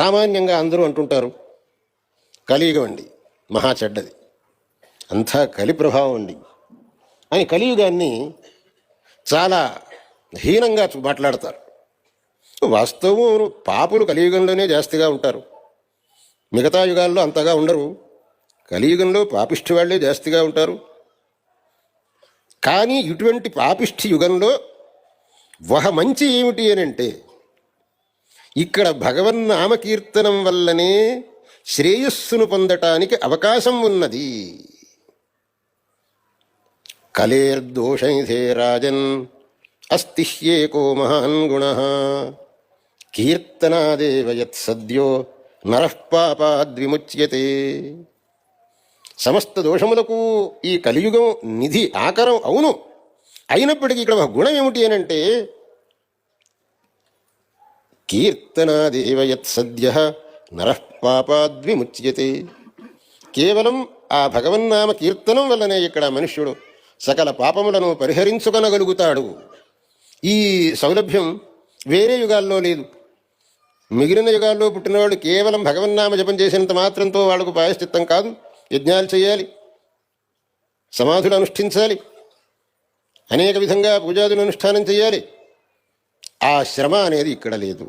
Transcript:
సామాన్యంగా అందరూ అంటుంటారు కలియుగం అండి మహా చెడ్డది. అంతా కలి ప్రభావం అండి. అని కలియుగాన్ని చాలా హీనంగా మాట్లాడతారు. వాస్తవం పాపులు కలియుగంలోనే జాస్తిగా ఉంటారు. మిగతా యుగాల్లో అంతగా ఉండరు. కలియుగంలో పాపిష్టి వాళ్ళే జాస్తిగా ఉంటారు. కానీ ఇటువంటి పాపిష్టి యుగంలో ఒక మంచి ఏమిటి అని అంటే ఇక్కడ భగవన్నామకీర్తనం వల్లనే శ్రేయస్సును పొందటానికి అవకాశం ఉన్నది. కలేర్దోషైధే రాజన్ అస్తిహ్యేకో మహాన్ గుణ. కీర్తనాదేవ యత్సద్యో నరఃపాపాద్విముచ్యతే సమస్త దోషములకు ఈ కలియుగం నిధి ఆకరం అవును. అయినప్పటికీ ఇక్కడ ఒక గుణం ఏమిటి అనంటే కీర్తనాదేవ యత్సద్య నరఃపాపాద్విముచ్యతే కేవలం ఆ భగవన్నామ కీర్తనం వల్లనే ఇక్కడ మనుష్యుడు సకల పాపములను పరిహరించుకొనగలుగుతాడు. ఈ సౌలభ్యం వేరే యుగాల్లో లేదు. మిగిలిన యుగాల్లో పుట్టినవాళ్ళు కేవలం భగవన్నామ జపం చేసినంత మాత్రంతో వాళ్ళకు పాయశ్చిత్తం కాదు. యజ్ఞాలు చేయాలి. సమాధులు అనుష్ఠించాలి. అనేక విధంగా పూజాదులు అనుష్ఠానం చేయాలి. ఆ శ్రమ అనేది ఇక్కడ లేదు.